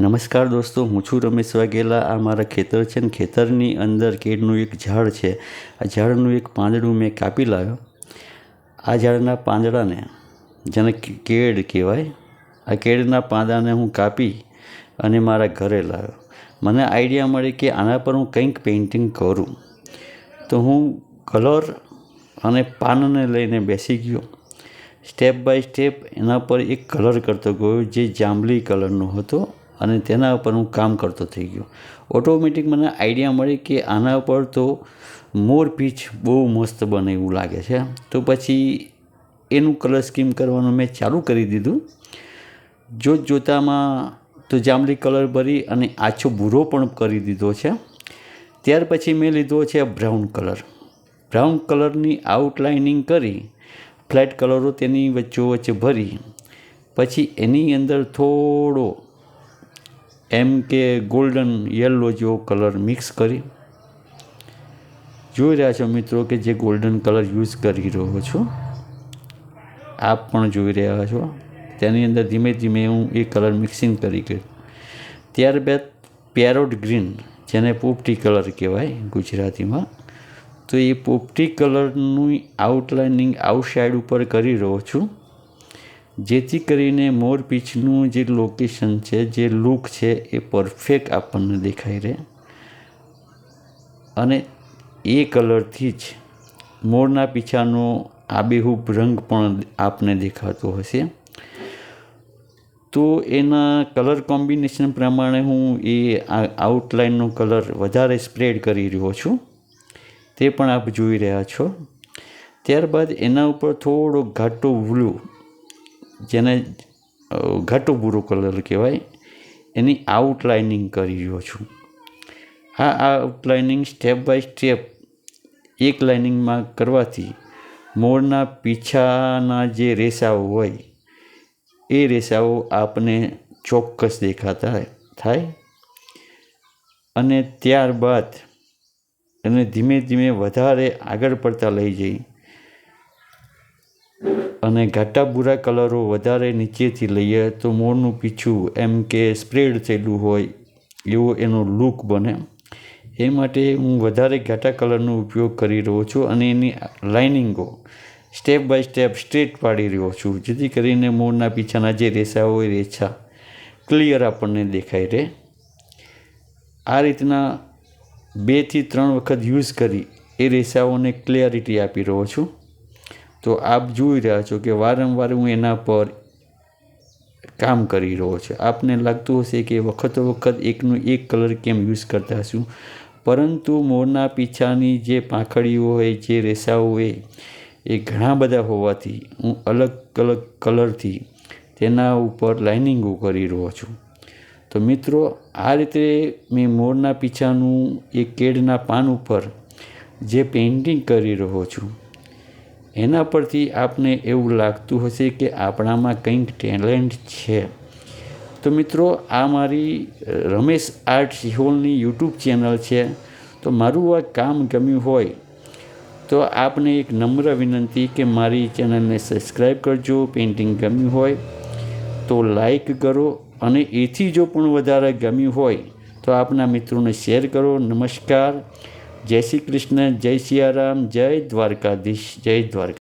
નમસ્કાર દોસ્તો, હું છું રમેશ વાઘેલા. આ મારા ખેતર છે ને ખેતરની અંદર કેળનું એક ઝાડ છે. આ ઝાડનું એક પાંદડું મેં કાપી લાવ્યો. આ ઝાડના પાંદડાને જેને કેળ કહેવાય, આ કેળના પાંદાને હું કાપી અને મારા ઘરે લાવ્યો. મને આઈડિયા મળી કે આના પર હું કંઈક પેઇન્ટિંગ કરું. તો હું કલર અને પાનને લઈને બેસી ગયો. સ્ટેપ બાય સ્ટેપ એના પર એક કલર કરતો ગયો, જે જાંબલી કલરનો હતો. અને તેના ઉપર હું કામ કરતો થઈ ગયો. ઓટોમેટિક મને આઈડિયા મળી કે આના પર તો મોર પીચ બહુ મસ્ત બને એવું લાગે છે. તો પછી એનું કલર સ્કીમ કરવાનું મેં ચાલુ કરી દીધું. જોત જોતામાં તો જાંબલી કલર ભરી અને આછો ભૂરો પણ કરી દીધો છે. ત્યાર પછી મેં લીધો છે બ્રાઉન કલર બ્રાઉન કલરની આઉટલાઇનિંગ કરી ફ્લેટ કલરો તેની વચ્ચોવચ્ચે ભરી. પછી એની અંદર થોડો એમ કે ગોલ્ડન યલો જેવો કલર મિક્સ કરી. જોઈ રહ્યા છો મિત્રો કે જે ગોલ્ડન કલર યુઝ કરી રહ્યો છું. આપ પણ જોઈ રહ્યા છો. તેની અંદર ધીમે ધીમે હું એ કલર મિક્સિંગ કરી ગયો. ત્યારબાદ પેરોટ ગ્રીન જેને પોપટી કલર કહેવાય ગુજરાતીમાં, તો એ પોપટી કલરનું આઉટલાઇનિંગ આઉટસાઇડ ઉપર કરી રહ્યો છું. જેથી કરીને મોરપીંછનું જે લોકેશન છે, જે લુક છે, એ પરફેક્ટ આપણને દેખાઈ રહે. અને એ કલરથી જ મોરના પીછાનો આબેહૂબ રંગ પણ આપને દેખાતો હશે. તો એના કલર કોમ્બિનેશન પ્રમાણે હું એ આઉટલાઇનનો કલર વધારે સ્પ્રેડ કરી રહ્યો છું. તે પણ આપ જોઈ રહ્યા છો. ત્યારબાદ એના ઉપર થોડો ઘાટો બ્લુ જેને ઘાટો ભૂરો કલર કહેવાય, એની આઉટલાઇનિંગ કરી રહ્યો છું. આ આઉટલાઇનિંગ સ્ટેપ બાય સ્ટેપ એક લાઇનિંગમાં કરવાથી મોરના પીછાના જે રેસાઓ હોય, એ રેસાઓ આપને ચોક્કસ દેખાતા થાય. અને ત્યારબાદ એને ધીમે ધીમે વધારે આગળ પડતા લઈ જઈ અને ઘાટા ભૂરા કલરો વધારે નીચેથી લઈએ તો મોરનું પીછું એમ કે સ્પ્રેડ થયેલું હોય એવો એનો લુક બને. એ માટે હું વધારે ઘાટા કલરનો ઉપયોગ કરી રહ્યો છું અને એની લાઇનિંગો સ્ટેપ બાય સ્ટેપ સ્ટ્રેટ પાડી રહ્યો છું, જેથી કરીને મોરના પીછાના જે રેસા હોય રેછા ક્લિયર આપણને દેખાય રહે. આ રીતના બેથી ત્રણ વખત યુઝ કરી એ રેસાઓને ક્લિયરિટી આપી રહ્યો છું. તો આપ જોઈ રહ્યા છો કે વારંવાર હું એના પર કામ કરી રહ્યો છું. આપને લાગતું હશે કે વખતો વખત એકનું એક કલર કેમ યુઝ કરતા હશું? પરંતુ મોરના પીછાની જે પાંખડીઓ હોય, જે રેસાઓ હોય, એ ઘણા બધા હોવાથી હું અલગ અલગ કલરથી તેના ઉપર લાઇનિંગો કરી રહ્યો છું. તો મિત્રો, આ રીતે મેં મોરના પીછાનું એ કેળના પાન ઉપર જે પેઇન્ટિંગ કરી રહ્યો છું એના પરથી આપને એવું લાગતું હશે કે આપણામાં કંઈક ટેલેન્ટ છે. તો મિત્રો, આ મારી રમેશ આર્ટ સિહોલની યુટ્યુબ ચેનલ છે. તો મારું આ કામ ગમ્યું હોય, તો આપને એક નમ્ર વિનંતી કે મારી ચેનલને સબસ્ક્રાઈબ કરજો, પેઇન્ટિંગ ગમ્યું હોય, તો લાઈક કરો અને એથી જો પણ વધારે ગમ્યું હોય, તો આપના મિત્રોને શેર કરો. નમસ્કાર. જય શ્રી કૃષ્ણ જય સિયારામ જય દ્વારકાધીશ જય દ્વારકા.